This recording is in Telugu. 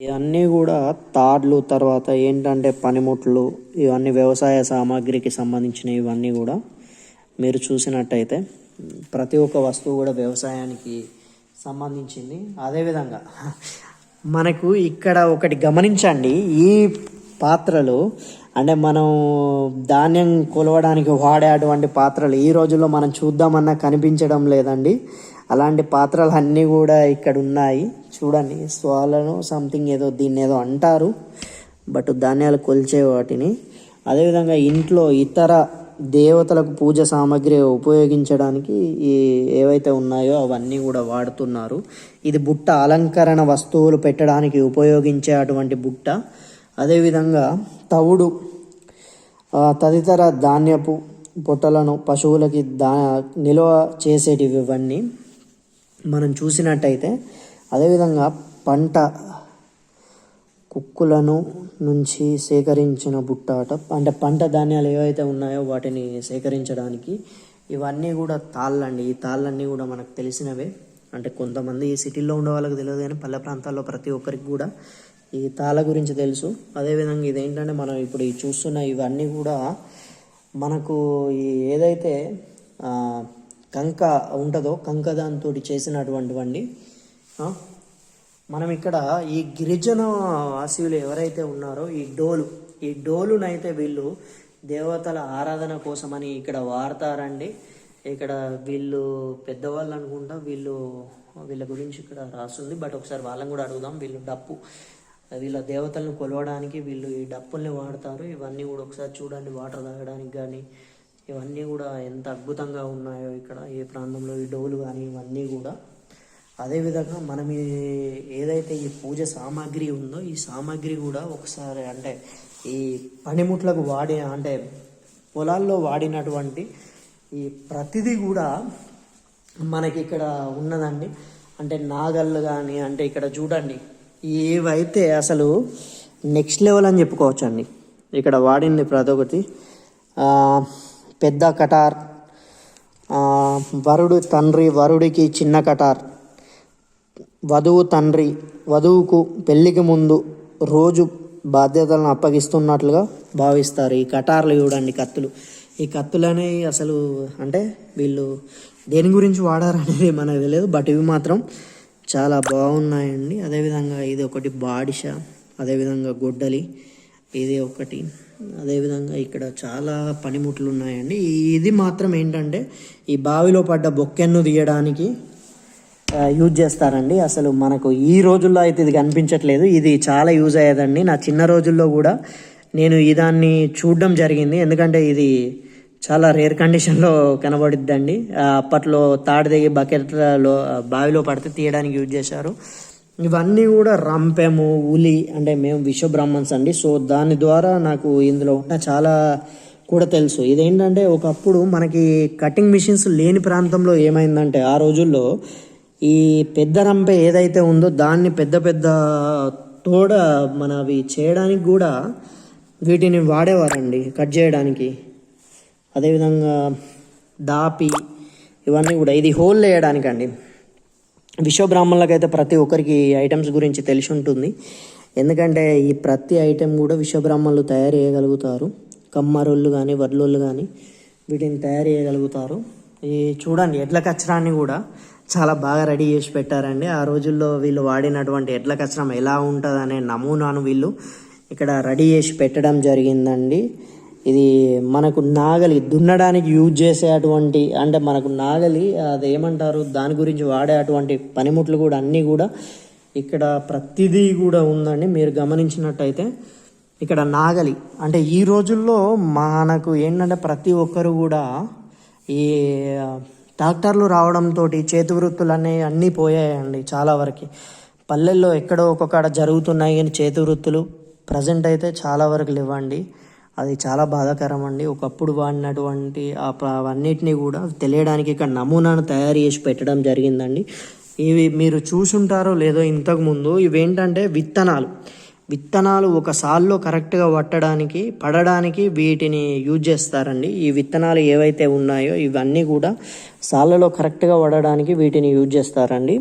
ఇవన్నీ కూడా తాడ్లు తర్వాత ఏంటంటే పనిముట్లు ఇవన్నీ వ్యవసాయ సామాగ్రికి సంబంధించిన ఇవన్నీ కూడా మీరు చూసినట్టయితే ప్రతి ఒక్క వస్తువు కూడా వ్యవసాయానికి సంబంధించింది. అదేవిధంగా మనకు ఇక్కడ ఒకటి గమనించండి. ఈ పాత్రలు అంటే మనం ధాన్యం కొలవడానికి వాడే అటువంటి పాత్రలు ఈ రోజుల్లో మనం చూద్దామన్నా కనిపించడం లేదండి. అలాంటి పాత్రలు అన్నీ కూడా ఇక్కడ ఉన్నాయి. చూడండి స్వాలను సంథింగ్ ఏదో దీన్ని ఏదో అంటారు. బట్ ధాన్యాలు కొలిచే వాటిని. అదేవిధంగా ఇంట్లో ఇతర దేవతలకు పూజ సామాగ్రి ఉపయోగించడానికి ఈ ఏవైతే ఉన్నాయో అవన్నీ కూడా వాడుతున్నారు. ఇది బుట్ట అలంకరణ వస్తువులు పెట్టడానికి ఉపయోగించే అటువంటి బుట్ట. అదేవిధంగా తవుడు తదితర ధాన్యపు పొట్టలను పశువులకి దా నిల్వ చేసేటివి ఇవన్నీ మనం చూసినట్టయితే అదేవిధంగా పంట కుక్కులను నుంచి సేకరించిన బుట్టాట అంటే పంట ధాన్యాలు ఏవైతే ఉన్నాయో వాటిని సేకరించడానికి ఇవన్నీ కూడా తాళ్ళండి. ఈ తాళ్ళన్నీ కూడా మనకు తెలిసినవే. అంటే కొంతమంది ఈ సిటీలో ఉండే వాళ్ళకి తెలియదు కానీ పల్లె ప్రాంతాల్లో ప్రతి ఒక్కరికి కూడా ఈ తాళ గురించి తెలుసు. అదేవిధంగా ఇదేంటంటే మనం ఇప్పుడు చూస్తున్న ఇవన్నీ కూడా మనకు ఈ ఏదైతే కంక ఉంటుందో కంక దాంతో చేసినటువంటివండి మనం ఇక్కడ ఈ గిరిజన వాసీయులు ఎవరైతే ఉన్నారో ఈ డోలు ఈ డోలునైతే వీళ్ళు దేవతల ఆరాధన కోసమని ఇక్కడ వాడతారండి. ఇక్కడ వీళ్ళు పెద్దవాళ్ళు అనుకుంటా వీళ్ళు వీళ్ళ గురించి ఇక్కడ రాస్తుంది. బట్ ఒకసారి వాళ్ళని కూడా అడుగుదాం. వీళ్ళు డప్పు. వీళ్ళ దేవతలను కొలవడానికి వీళ్ళు ఈ డప్పుల్ని వాడతారు. ఇవన్నీ కూడా ఒకసారి చూడండి వాటర్ తాగడానికి కానీ ఇవన్నీ కూడా ఎంత అద్భుతంగా ఉన్నాయో ఇక్కడ ఏ ప్రాంతంలో ఈ డోలు కానీ ఇవన్నీ కూడా. అదేవిధంగా మనం ఏదైతే ఈ పూజ సామాగ్రి ఉందో ఈ సామాగ్రి కూడా ఒకసారి అంటే ఈ పనిముట్లకు వాడి అంటే పొలాల్లో వాడినటువంటి ఈ ప్రతిదీ కూడా మనకి ఇక్కడ ఉన్నదండి. అంటే నాగళ్ళు కానీ అంటే ఇక్కడ చూడండి ఏవైతే అసలు నెక్స్ట్ లెవెల్ అని చెప్పుకోవచ్చు అండి ఇక్కడ వాడింది ప్రతి ఒక్కటి పెద్ద కటార్ వరుడు తండ్రి వరుడికి చిన్న కటార్ వధువు తండ్రి వధువుకు పెళ్ళికి ముందు రోజు బాధ్యతలను అప్పగిస్తున్నట్లుగా భావిస్తారు ఈ కటార్లు చూడండి కత్తులు. ఈ కత్తులు అనేవి అసలు అంటే వీళ్ళు దేని గురించి వాడారు అనేది మనకు తెలియదు బట్ ఇవి మాత్రం చాలా బాగున్నాయండి. అదేవిధంగా ఇది ఒకటి బాడిష అదేవిధంగా గొడ్డలి ఇది ఒకటి. అదేవిధంగా ఇక్కడ చాలా పనిముట్లు ఉన్నాయండి ఇది మాత్రం ఏంటంటే ఈ బావిలో పడ్డ బొక్కెన్ను తీయడానికి యూజ్ చేస్తారండి. అసలు మనకు ఈ రోజుల్లో అయితే ఇది కనిపించట్లేదు. ఇది చాలా యూజ్ అయ్యేదండి. నా చిన్న రోజుల్లో కూడా నేను ఈ దాన్ని చూడడం జరిగింది. ఎందుకంటే ఇది చాలా రేర్ కండిషన్లో కనబడిద్దండి. అప్పట్లో తాడు దిగి బకెట్లో బావిలో పడితే తీయడానికి యూజ్ చేశారు. ఇవన్నీ కూడా రంపెము ఉలి అంటే మేము విశ్వబ్రాహ్మణ్స్ అండి. సో దాని ద్వారా నాకు ఇందులో ఉన్న చాలా కూడా తెలుసు. ఇదేంటంటే ఒకప్పుడు మనకి కటింగ్ మిషన్స్ లేని ప్రాంతంలో ఏమైందంటే ఆ రోజుల్లో ఈ పెద్ద రంపె ఏదైతే ఉందో దాన్ని పెద్ద పెద్ద తోడ మన అవి చేయడానికి కూడా వీటిని వాడేవారండి కట్ చేయడానికి. అదేవిధంగా దాపి ఇవన్నీ కూడా ఇది హోల్ వేయడానికండి. విశ్వబ్రాహ్మణులకైతే ప్రతి ఒక్కరికి ఐటమ్స్ గురించి తెలిసి ఉంటుంది. ఎందుకంటే ఈ ప్రతి ఐటెం కూడా విశ్వబ్రాహ్మణులు తయారు చేయగలుగుతారు. కమ్మరోళ్ళు కానీ వడ్లోళ్ళు కానీ వీటిని తయారు చేయగలుగుతారు. ఈ చూడండి ఎడ్ల కచరాన్ని కూడా చాలా బాగా రెడీ చేసి పెట్టారండి. ఆ రోజుల్లో వీళ్ళు వాడినటువంటి ఎడ్ల కచరం ఎలా ఉంటుంది అనే నమూనాను వీళ్ళు ఇక్కడ రెడీ చేసి పెట్టడం జరిగిందండి. ఇది మనకు నాగలి దున్నడానికి యూజ్ చేసే అటువంటి అంటే మనకు నాగలి అది ఏమంటారు దాని గురించి వాడే అటువంటి పనిముట్లు కూడా అన్నీ కూడా ఇక్కడ ప్రతిదీ కూడా ఉందండి. మీరు గమనించినట్టయితే ఇక్కడ నాగలి అంటే ఈ రోజుల్లో మనకు ఏంటంటే ప్రతి ఒక్కరు కూడా ఈ ట్రాక్టర్లు రావడంతో చేతి వృత్తులు అనేవి అన్నీ పోయాయండి చాలా వరకు. పల్లెల్లో ఎక్కడో ఒక్కొక్కడ జరుగుతున్నాయి కానీ చేతి వృత్తులు ప్రజెంట్ అయితే చాలా వరకు లేవండి. అది చాలా బాధాకరం అండి ఒకప్పుడు వాడినటువంటి ఆ అవన్నిటిని కూడా తెలియడానికి ఇక్కడ నమూనాను తయారు చేసి పెట్టడం జరిగిందండి. ఇవి మీరు చూసుంటారో లేదో ఇంతకు ముందు ఇవేంటంటే విత్తనాలు. విత్తనాలు ఒక సాల్లో కరెక్ట్గా పట్టడానికి పడడానికి వీటిని యూజ్ చేస్తారండి. ఈ విత్తనాలు ఏవైతే ఉన్నాయో ఇవన్నీ కూడా సాళ్ళలో కరెక్ట్గా పడడానికి వీటిని యూజ్ చేస్తారండి.